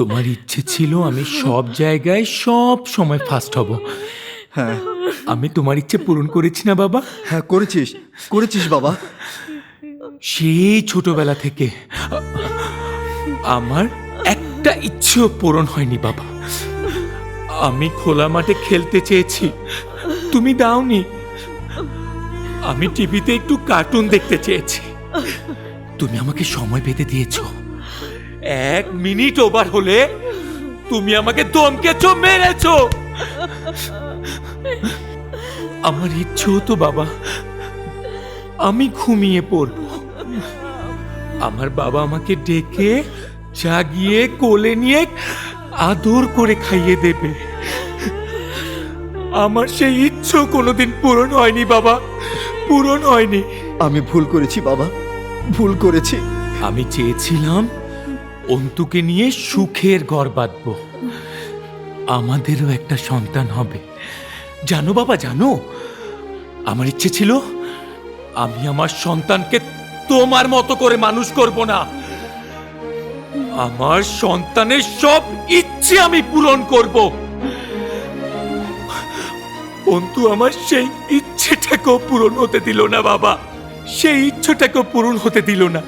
তোমার ইচ্ছে ছিল আমি সব জায়গায় সব সময় ফার্স্ট হব। হ্যাঁ। আমি তোমার ইচ্ছে পূরণ করেছি না বাবা? হ্যাঁ করেছিস করেছিস বাবা। সেই ছোটবেলা থেকে আমার একটা ইচ্ছেও পূরণ হয়নি বাবা। আমি খোলা মাঠে খেলতে চেয়েছি। তুমি দাওনি। আমি টিভিতে একটু কার্টুন দেখতে চেয়েছি। তুমি আমাকে সময় বেঁধে দিয়েছ। এক মিনিট ওভার হলে তুমি আমাকে দমকেছ মেরেছ। আমার ইচ্ছে হতো বাবা আমি ঘুমিয়ে পড়ব। আমার বাবা আমাকে ডেকে জাগিয়ে কোলে নিয়ে আদর করে খাইয়ে দেবে। আমার সেই ইচ্ছো কোনোদিন পূরণ হয়নি বাবা পূরণ হয়নি। আমি ভুল করেছি বাবা ভুল করেছি। আমি চেয়েছিলাম অন্তুকে নিয়ে সুখের ঘর বাঁধব। আমাদেরও একটা সন্তান হবে। জানো বাবা, জানো? আমার ইচ্ছে ছিল আমি আমার সন্তানকে তোমার মতো করে মানুষ করব না। আমার সন্তানের সব ইচ্ছে আমি পূরণ করব। অন্তু আমার সেই ইচ্ছেটাকেও পূরণ হতে দিল না বাবা। সেই ইচ্ছেটাকেও পূরণ হতে দিল না।